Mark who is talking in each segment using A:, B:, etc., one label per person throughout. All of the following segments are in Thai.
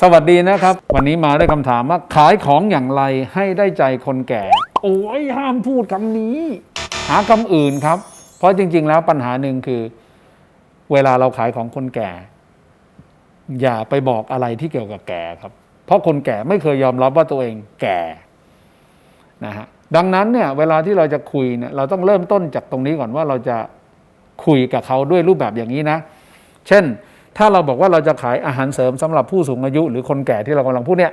A: สวัสดีนะครับ วันนี้มาด้วยคำถามว่าขายของอย่างไรให้ได้ใจคนแก่ โอ้ยห้ามพูดคำนี้ หาคำอื่นครับ เพราะจริง ๆ แล้วปัญหาหนึ่งคือ เวลาเราขายของคนแก่ อย่าไปบอกอะไรที่เกี่ยวกับแก่ครับ เพราะคนแก่ไม่เคยยอมรับว่าตัวเองแก่นะฮะดังนั้นเนี่ยเวลาที่เราจะคุยเนี่ยเราต้องเริ่มต้นจากตรงนี้ก่อนว่าเราจะคุยกับเขาด้วยรูปแบบอย่างนี้นะ เช่น ถ้าเราบอกว่าเราจะขายอาหารเสริมสำหรับผู้สูงอายุ หรือคนแก่ที่เรากำลังพูดเนี่ย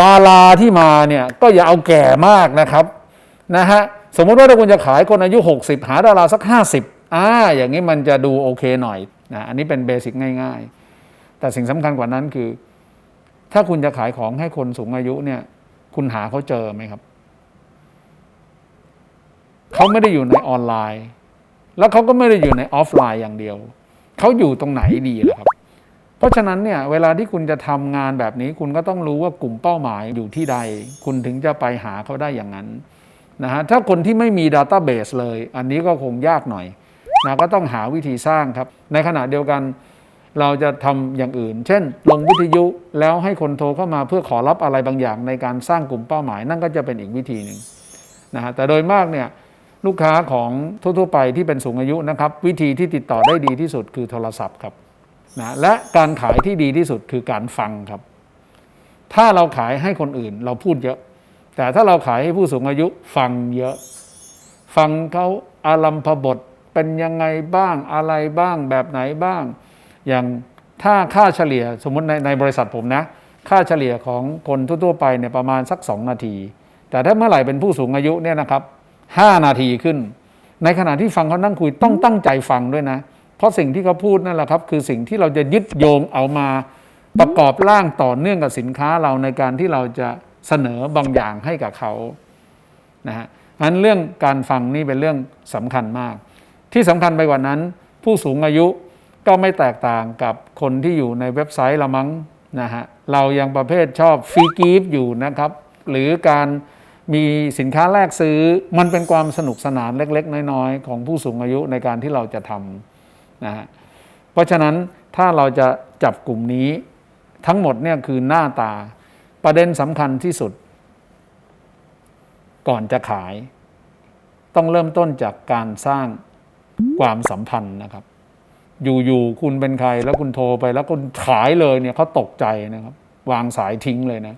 A: ดาราที่มาเนี่ยก็อย่าเอาแก่มากนะครับนะฮะสมมติว่าถ้าคุณจะขายคนอายุ 60 หาดาราสัก 50อ่าอย่างนี้มันจะดูโอเคหน่อยนะอันนี้เป็นเบสิกง่ายๆ แต่สิ่งสำคัญกว่านั้นคือ ถ้าคุณจะขายของให้คนสูงอายุเนี่ยคุณหาเขาเจอไหมครับเขาไม่ได้อยู่ในออนไลน์ แล้วเขาก็ไม่ได้อยู่ในออฟไลน์อย่างเดียว เขาอยู่ตรงไหนดีล่ะครับ เพราะฉะนั้นเนี่ยเวลาที่คุณจะทำงานแบบนี้ คุณก็ต้องรู้ว่ากลุ่มเป้าหมายอยู่ที่ใด คุณถึงจะไปหาเขาได้อย่างนั้นนะฮะถ้าคนที่ไม่มีดัตต้าเบสเลย อันนี้ก็คงยากหน่อยนะก็ต้องหาวิธีสร้างครับ ในขณะเดียวกันเราจะทำอย่างอื่น เช่น ลงวิทยุแล้วให้คนโทรเข้ามาเพื่อขอรับอะไรบางอย่างในการสร้างกลุ่มเป้าหมาย นั่นก็จะเป็นอีกวิธีหนึ่งนะฮะแต่โดยมากเนี่ย ลูกค้าของทั่ว ๆ ไปที่เป็นสูงอายุนะครับ วิธีที่ติดต่อได้ดีที่สุดคือโทรศัพท์ครับนะและการขายที่ดีที่สุดคือการฟังครับ ถ้าเราขายให้คนอื่นเราพูดเยอะ แต่ถ้าเราขายให้ผู้สูงอายุฟังเยอะ ฟังเขาอารัมพบทเป็นยังไงบ้างอะไรบ้างแบบไหนบ้าง อย่างถ้าค่าเฉลี่ยสมมติในในบริษัทผมนะ ค่าเฉลี่ยของคนทั่วๆไปเนี่ยประมาณสัก 2 นาที แต่ถ้าเมื่อไหร่เป็นผู้สูงอายุเนี่ยนะครับ 5 นาทีขึ้น ในขณะที่ฟังเขานั่งคุยต้องตั้งใจฟังด้วยนะ เพราะสิ่งที่เขาพูดนั่นแหละครับ คือสิ่งที่เราจะยึดโยงเอามาประกอบร่างต่อเนื่องกับสินค้าเราในการที่เราจะเสนอบางอย่างให้กับเขานะฮะงั้นเรื่องการฟังนี่เป็นเรื่องสำคัญมาก ที่สำคัญไปกว่านั้น ผู้สูงอายุก็ไม่แตกต่างกับคนที่อยู่ในเว็บไซต์ละมั้งนะฮะเรายังประเภทชอบฟรีกิฟต์อยู่นะครับ หรือการ มีสินค้าแลกซื้อ มันเป็นความสนุกสนานเล็ก ๆ น้อยๆ ของผู้สูงอายุในการที่เราจะทำนะฮะเพราะฉะนั้นถ้าเราจะจับกลุ่มนี้ทั้งหมดเนี่ยคือหน้าตาประเด็นสำคัญที่สุด ก่อนจะขาย ต้องเริ่มต้นจากการสร้างความสัมพันธ์นะครับ อยู่ๆคุณเป็นใครแล้วคุณโทรไปแล้วคุณขายเลยเนี่ยเขาตกใจนะครับ วางสายทิ้งเลยนะ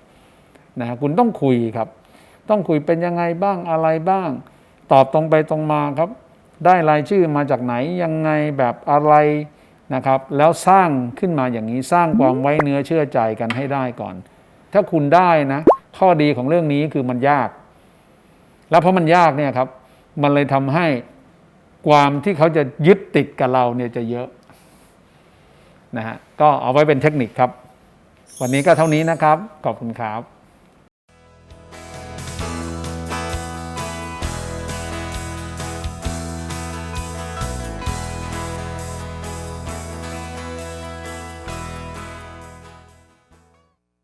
A: นะคุณต้องคุยครับ ต้องคุยเป็นยังไงบ้างอะไรบ้าง ตอบตรงไปตรงมาครับ ได้รายชื่อมาจากไหนยังไงแบบอะไรนะครับ แล้วสร้างขึ้นมาอย่างนี้สร้างความไว้เนื้อเชื่อใจกันให้ได้ก่อน ถ้าคุณได้นะ ข้อดีของเรื่องนี้คือมันยาก แล้วเพราะมันยากเนี่ยครับ มันเลยทำให้ความที่เขาจะยึดติดกับเราเนี่ยจะเยอะนะฮะก็เอาไว้เป็นเทคนิคครับ วันนี้ก็เท่านี้นะครับ ขอบคุณครับ